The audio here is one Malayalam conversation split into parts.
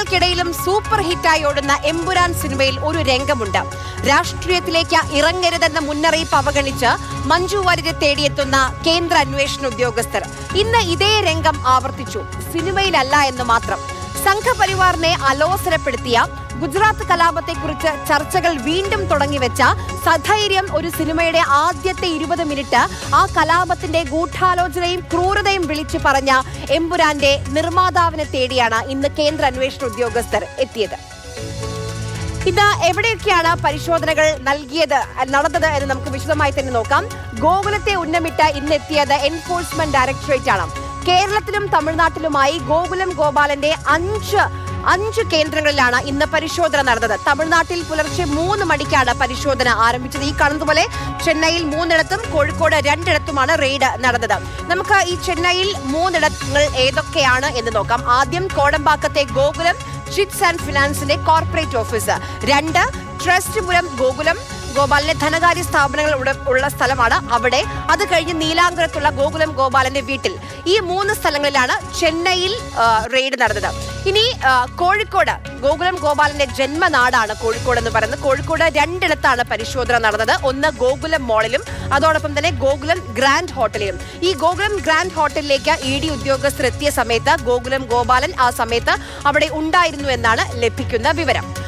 വിമർശനങ്ങൾക്കിടയിലും സൂപ്പർ ഹിറ്റായി ഓടുന്ന എമ്പുരാൻ സിനിമയിൽ ഒരു രംഗമുണ്ട്. രാഷ്ട്രീയത്തിലേക്ക് ഇറങ്ങരുതെന്ന മുന്നറിയിപ്പ് അവഗണിച്ച് മഞ്ജു വാര്യരെ തേടിയെത്തുന്ന കേന്ദ്ര അന്വേഷണ ഉദ്യോഗസ്ഥർ. ഇന്ന് ഇതേ രംഗം ആവർത്തിച്ചു. സിനിമയിലല്ല എന്ന് മാത്രം. സംഘപരിവാറിനെ അലോസരപ്പെടുത്തിയ ഗുജറാത്ത് കലാപത്തെക്കുറിച്ച് ചർച്ചകൾ വീണ്ടും തുടങ്ങിവെച്ച സധൈര്യം ഒരു സിനിമയുടെ ആദ്യത്തെ ഇരുപത് മിനിറ്റ് ആ കലാപത്തിന്റെ ഗൂഢാലോചനയും ക്രൂരതയും വിളിച്ചു പറഞ്ഞ എമ്പുരാന്റെ നിർമ്മാതാവിനെ തേടിയാണ് ഇന്ന് കേന്ദ്ര അന്വേഷണ ഉദ്യോഗസ്ഥർ എത്തിയത്. ഇത് എവിടെയൊക്കെയാണ് പരിശോധനകൾ നൽകിയത് നടന്നത് എന്ന് നമുക്ക് വിശദമായി തന്നെ നോക്കാം. ഗോകുലത്തെ ഉന്നമിട്ട് ഇന്നെത്തിയത് എൻഫോഴ്സ്മെന്റ് ഡയറക്ടറേറ്റ് ആണ്. കേരളത്തിലും തമിഴ്നാട്ടിലുമായി ഗോകുലം ഗോപാലന്റെ അഞ്ച് അഞ്ച് കേന്ദ്രങ്ങളിലാണ് ഇന്ന് പരിശോധന നടന്നത്. തമിഴ്നാട്ടിൽ പുലർച്ചെ മൂന്ന് മണിക്കാണ് പരിശോധന ആരംഭിച്ചത്. ഈ കാണുന്നതുപോലെ ചെന്നൈയിൽ മൂന്നിടത്തും കോഴിക്കോട് രണ്ടിടത്തുമാണ് റെയ്ഡ് നടന്നത്. നമുക്ക് ഈ ചെന്നൈയിൽ മൂന്നിടങ്ങൾ ഏതൊക്കെയാണ് എന്ന് നോക്കാം. ആദ്യം കോടമ്പാക്കത്തെ ഗോകുലം ചിറ്റ്സ് ആൻഡ് ഫിനാൻസിന്റെ കോർപ്പറേറ്റ് ഓഫീസ്. രണ്ട് ട്രസ്റ്റ് പുരം ഗോകുലം ഗോപാലിന്റെ ധനകാര്യ സ്ഥാപനങ്ങൾ ഉള്ള- സ്ഥലമാണ് അവിടെ. അത് കഴിഞ്ഞ് നീലാങ്കുരത്തുള്ള ഗോകുലം ഗോപാലന്റെ വീട്ടിൽ. ഈ മൂന്ന് സ്ഥലങ്ങളിലാണ് ചെന്നൈയിൽ റെയ്ഡ് നടന്നത്. ഇനി കോഴിക്കോട്. ഗോകുലം ഗോപാലന്റെ ജന്മനാടാണ് കോഴിക്കോട് എന്ന് പറയുന്നത്. കോഴിക്കോട് രണ്ടിടത്താണ് പരിശോധന നടന്നത്. ഒന്ന് ഗോകുലം മോളിലും അതോടൊപ്പം തന്നെ ഗോകുലം ഗ്രാൻഡ് ഹോട്ടലിലും. ഈ ഗോകുലം ഗ്രാൻഡ് ഹോട്ടലിലേക്ക് ഇ ഡി ഉദ്യോഗസ്ഥർ എത്തിയ സമയത്ത് ഗോകുലം ഗോപാലൻ ആ സമയത്ത് അവിടെ ഉണ്ടായിരുന്നു എന്നാണ് ലഭിക്കുന്ന വിവരം.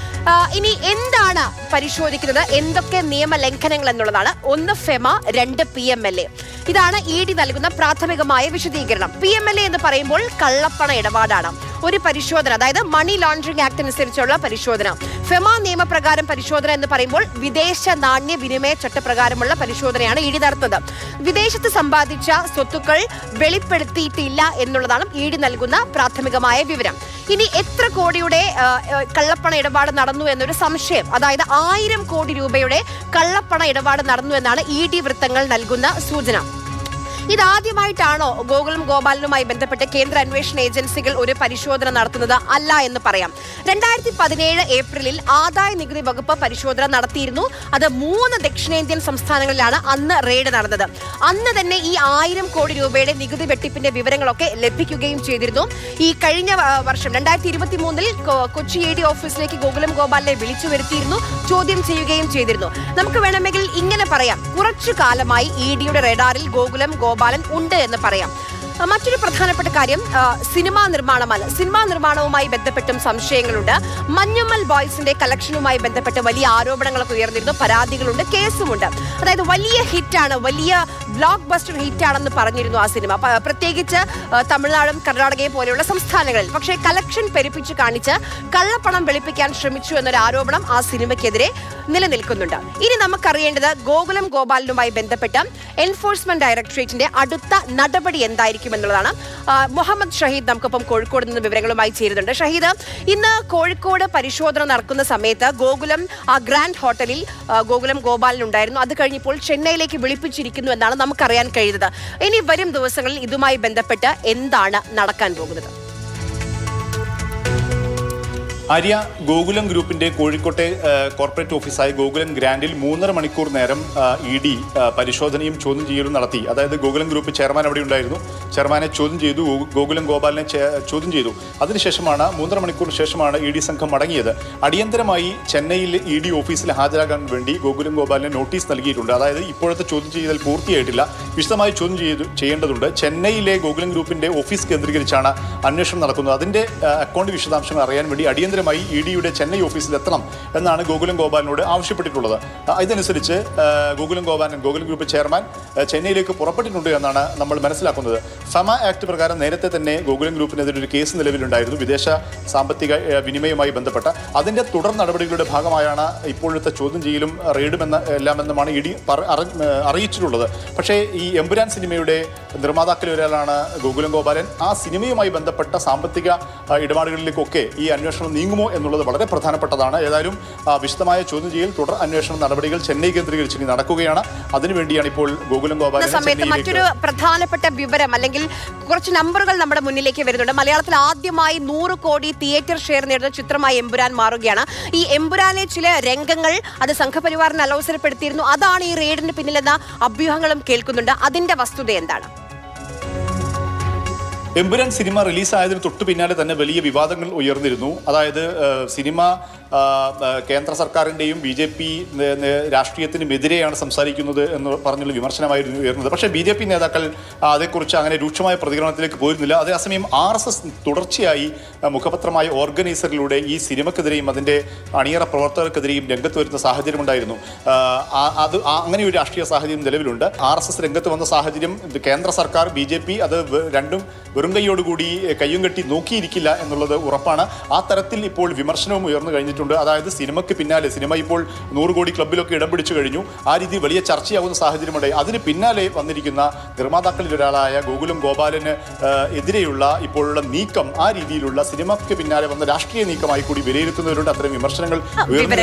ഇനി എന്താണ് പരിശോധിക്കുന്നത്? എന്തൊക്കെ നിയമ ലംഘനങ്ങൾ എന്നുള്ളതാണ്. ഒന്ന് ഫെമ രണ്ട് പി എം എൽ എ. ഇതാണ് ഇ ഡി നൽകുന്ന പ്രാഥമികമായ വിശദീകരണം. പി എം എൽ എ എന്ന് പറയുമ്പോൾ കള്ളപ്പണ ഇടപാടാണ്. ഒരു പരിശോധന അതായത് മണി ലോണ്ടറിംഗ് ആക്ട് അനുസരിച്ചുള്ള പരിശോധന. ഫെമ നിയമപ്രകാരം പരിശോധന എന്ന് പറയുമ്പോൾ വിദേശ നാണ്യ വിനിമയ ചട്ടപ്രകാരമുള്ള പരിശോധനയാണ് ഇ ഡി നടത്തുന്നത്. വിദേശത്ത് സമ്പാദിച്ച സ്വത്തുക്കൾ വെളിപ്പെടുത്തിയിട്ടില്ല എന്നുള്ളതാണ് ഇ ഡി നൽകുന്ന പ്രാഥമികമായ വിവരം. ഇനി എത്ര കോടിയുടെ കള്ളപ്പണ ഇടപാട് നടന്നു എന്നൊരു സംശയം. അതായത് ആയിരം കോടി രൂപയുടെ കള്ളപ്പണ ഇടപാട് നടന്നു എന്നാണ് ഇ ഡി വൃത്തങ്ങൾ നൽകുന്ന സൂചന. ഇതാദ്യമായിട്ടാണോ ഗോകുലം ഗോപാലനുമായി ബന്ധപ്പെട്ട് കേന്ദ്ര അന്വേഷണ ഏജൻസികൾ ഒരു പരിശോധന നടത്തുന്നത്? അല്ല എന്ന് പറയാം. രണ്ടായിരത്തി പതിനേഴ് ഏപ്രിലിൽ ആദായ നികുതി വകുപ്പ് പരിശോധന നടത്തിയിരുന്നു. അത് മൂന്ന് ദക്ഷിണേന്ത്യൻ സംസ്ഥാനങ്ങളിലാണ് അന്ന് റെയ്ഡ് നടന്നത്. അന്ന് തന്നെ ഈ ആയിരം കോടി രൂപയുടെ നികുതി വെട്ടിപ്പിന്റെ വിവരങ്ങളൊക്കെ ലഭിക്കുകയും ചെയ്തിരുന്നു. ഈ കഴിഞ്ഞ വർഷം രണ്ടായിരത്തി ഇരുപത്തി മൂന്നിൽ കൊച്ചി എ ഡി ഓഫീസിലേക്ക് ഗോകുലം ഗോപാലിനെ വിളിച്ചു വരുത്തിയിരുന്നു ചോദ്യം ചെയ്യുകയും ചെയ്തിരുന്നു. നമുക്ക് വേണമെങ്കിൽ ഇങ്ങനെ പറയാം. കുറച്ചു കാലമായി ഇ ഡിയുടെ റഡാറിൽ ഗോകുലം ഗോപാലൻ ഉണ്ട് എന്ന് പറയാം. മറ്റൊരു പ്രധാനപ്പെട്ട കാര്യം സിനിമാ നിർമ്മാണമാണ്. സിനിമാ നിർമ്മാണവുമായി ബന്ധപ്പെട്ടും സംശയങ്ങളുണ്ട്. മഞ്ഞുമ്മൽ ബോയ്സിന്റെ കളക്ഷനുമായി ബന്ധപ്പെട്ട് വലിയ ആരോപണങ്ങളൊക്കെ ഉയർന്നിരുന്നു. പരാതികളുണ്ട് കേസുമുണ്ട്. അതായത് വലിയ ഹിറ്റാണ് വലിയ ബ്ലോക്ക് ബസ്റ്റർ ഹിറ്റാണെന്ന് പറഞ്ഞിരുന്നു ആ സിനിമ. പ്രത്യേകിച്ച് തമിഴ്നാടും കർണാടകയും പോലെയുള്ള സംസ്ഥാനങ്ങളിൽ. പക്ഷേ കളക്ഷൻ പെരുപ്പിച്ച് കാണിച്ച് കള്ളപ്പണം വെളുപ്പിക്കാൻ ശ്രമിച്ചു എന്നൊരു ആരോപണം ആ സിനിമയ്ക്കെതിരെ നിലനിൽക്കുന്നുണ്ട്. ഇനി നമുക്കറിയേണ്ടത് ഗോകുലം ഗോപാലനുമായി ബന്ധപ്പെട്ട എൻഫോഴ്സ്മെന്റ് ഡയറക്ടറേറ്റിന്റെ അടുത്ത നടപടി എന്തായിരിക്കും എന്നുള്ളതാണ്. മുഹമ്മദ് ഷഹീദ് നമുക്കൊപ്പം കോഴിക്കോട് നിന്ന് വിവരങ്ങളുമായി ചേരുന്നുണ്ട്. ഷഹീദ് ഇന്ന് കോഴിക്കോട് പരിശോധന നടക്കുന്ന സമയത്ത് ഗോകുലം ആ ഗ്രാൻഡ് ഹോട്ടലിൽ ഗോകുലം ഗോപാലൻ ഉണ്ടായിരുന്നു. അത് കഴിഞ്ഞപ്പോൾ ചെന്നൈയിലേക്ക് വിളിപ്പിച്ചിരിക്കുന്നു എന്നാണ് നമുക്കറിയാൻ കഴിയുന്നത്. ഇനി വരും ദിവസങ്ങളിൽ ഇതുമായി ബന്ധപ്പെട്ട് എന്താണ് നടക്കാൻ പോകുന്നത്? ആര്യ ഗോകുലം ഗ്രൂപ്പിന്റെ കോഴിക്കോട്ടെ കോർപ്പറേറ്റ് ഓഫീസായ ഗോകുലം ഗ്രാൻഡിൽ മൂന്നര മണിക്കൂർ നേരം ഇ ഡി പരിശോധനയും ചോദ്യം ചെയ്യലും നടത്തി. അതായത് ഗോകുലം ഗ്രൂപ്പ് ചെയർമാൻ അവിടെ ഉണ്ടായിരുന്നു. ചെയർമാനെ ചോദ്യം ചെയ്തു ഗോകുലം ഗോപാലിനെ ചോദ്യം ചെയ്തു. അതിനുശേഷമാണ് മൂന്നര മണിക്കൂറിന് ശേഷമാണ് ഇ ഡി സംഘം മടങ്ങിയത്. അടിയന്തരമായി ചെന്നൈയിൽ ഇ ഡി ഓഫീസിൽ ഹാജരാകാൻ വേണ്ടി ഗോകുലം ഗോപാലിന് നോട്ടീസ് നൽകിയിട്ടുണ്ട്. അതായത് ഇപ്പോഴത്തെ ചോദ്യം ചെയ്യൽ പൂർത്തിയായിട്ടില്ല. വിശദമായി ചോദ്യം ചെയ്തു ചെയ്യേണ്ടതുണ്ട്. ചെന്നൈയിലെ ഗോകുലം ഗ്രൂപ്പിന്റെ ഓഫീസ് കേന്ദ്രീകരിച്ചാണ് അന്വേഷണം നടക്കുന്നത്. അതിന്റെ അക്കൗണ്ട് വിശദാംശങ്ങൾ അറിയാൻ വേണ്ടി അടിയന്തരമായി ഇ ഡിയുടെ ചെന്നൈ ഓഫീസിൽ എത്തണം എന്നാണ് ഗോകുലം ഗോപാലിനോട് ആവശ്യപ്പെട്ടിട്ടുള്ളത്. ഇതനുസരിച്ച് ഗോകുലം ഗോപാലൻ ഗോകുലം ഗ്രൂപ്പ് ചെയർമാൻ ചെന്നൈയിലേക്ക് പുറപ്പെട്ടിട്ടുണ്ട് എന്നാണ് നമ്മൾ മനസ്സിലാക്കുന്നത്. ഫമ ആക്ട് പ്രകാരം നേരത്തെ തന്നെ ഗോകുലം ഗ്രൂപ്പിനെതിരെ ഒരു കേസ് നിലവിലുണ്ടായിരുന്നു. വിദേശ സാമ്പത്തിക വിനിമയവുമായി ബന്ധപ്പെട്ട. അതിന്റെ തുടർ നടപടികളുടെ ഭാഗമായാണ് ഇപ്പോഴത്തെ ചോദ്യം ചെയ്യലും റെയ്ഡുമെന്ന് എല്ലാം എല്ലാമെന്നുമാണ് ഇ ഡി അറിയിച്ചിട്ടുള്ളത്. പക്ഷേ ഈ എമ്പുരാൻ സിനിമയുടെ നിർമ്മാതാക്കളിൽ ഒരാളാണ് ഗോകുലം ഗോപാലൻ. ആ സിനിമയുമായി ബന്ധപ്പെട്ട സാമ്പത്തിക ഇടപാടുകളിലേക്കൊക്കെ ഈ അന്വേഷണം നീങ്ങുമോ എന്നുള്ളത് വളരെ പ്രധാനപ്പെട്ടതാണ്. ഏതായാലും വിശദമായ ചോദ്യം ചെയ്യൽ തുടർ അന്വേഷണ നടപടികൾ ചെന്നൈ കേന്ദ്രീകരിച്ച് ഇനി നടക്കുകയാണ്. അതിനുവേണ്ടിയാണ് ഇപ്പോൾ ഗോകുലം ഗോപാലൻ സമയത്ത് മറ്റൊരു പ്രധാനപ്പെട്ട വിവരം അല്ലെങ്കിൽ കുറച്ച് നമ്പറുകൾ നമ്മുടെ മുന്നിലേക്ക് വരുന്നുണ്ട്. മലയാളത്തിൽ ആദ്യമായി നൂറ് കോടി തിയേറ്റർ ഷെയർ നേടുന്ന ചിത്രമായി എമ്പുരാൻ മാറുകയാണ്. ഈ എമ്പുരാനെ ചില രംഗങ്ങൾ അത് സംഘപരിവാറിന് അലോസരപ്പെടുത്തിയിരുന്നു. അതാണ് ഈ റെയ്ഡിന് പിന്നിലെന്ന അഭ്യൂഹങ്ങളും കേൾക്കുന്നുണ്ട്. അതിന്റെ വസ്തുത എന്താണ്? എമ്പുരാൻ സിനിമ റിലീസായതിന് തൊട്ടു പിന്നാലെ തന്നെ വലിയ വിവാദങ്ങൾ ഉയർന്നിരുന്നു. അതായത് സിനിമ കേന്ദ്ര സർക്കാരിന്റെയും ബി ജെ പി രാഷ്ട്രീയത്തിനുമെതിരെയാണ് സംസാരിക്കുന്നത് എന്ന് പറഞ്ഞുള്ള വിമർശനമായിരുന്നു ഉയർന്നത്. പക്ഷേ ബി ജെ പി നേതാക്കൾ അതേക്കുറിച്ച് അങ്ങനെ രൂക്ഷമായ പ്രതികരണത്തിലേക്ക് പോയിരുന്നില്ല. അതേസമയം ആർ എസ് എസ് തുടർച്ചയായി മുഖപത്രമായ ഓർഗനൈസറിലൂടെ ഈ സിനിമക്കെതിരെയും അതിന്റെ അണിയറ പ്രവർത്തകർക്കെതിരെയും രംഗത്ത് വരുന്ന സാഹചര്യമുണ്ടായിരുന്നു. അത് അങ്ങനെ ഒരു രാഷ്ട്രീയ സാഹചര്യം നിലവിലുണ്ട്. ആർ എസ് എസ് രംഗത്ത് വന്ന സാഹചര്യം കേന്ദ്ര സർക്കാർ ബി ജെ പി അത് രണ്ടും വെറും കൈയോടുകൂടി കയ്യും കെട്ടി നോക്കിയിരിക്കില്ല എന്നുള്ളത് ഉറപ്പാണ്. ആ തരത്തിൽ ഇപ്പോൾ വിമർശനവും ഉയർന്നു കഴിഞ്ഞിട്ടുണ്ട്. അതായത് സിനിമയ്ക്ക് പിന്നാലെ സിനിമ ഇപ്പോൾ നൂറ് കോടി ക്ലബിലൊക്കെ ഇടം പിടിച്ചു കഴിഞ്ഞു. ആ രീതി വലിയ ചർച്ചയാവുന്ന സാഹചര്യമുണ്ടായി അതിന് പിന്നാലെ വന്നിരിക്കുന്ന നിർമ്മാതാക്കളിൽ ഒരാളായ ഗോകുലം ഗോപാലന് എതിരെയുള്ള ഇപ്പോഴുള്ള നീക്കം ആ രീതിയിലുള്ള സിനിമയ്ക്ക് പിന്നാലെ വന്ന രാഷ്ട്രീയ നീക്കമായി കൂടി വിലയിരുത്തുന്നവരുണ്ട്. അത്തരം വിമർശനങ്ങൾ ഉയർന്നു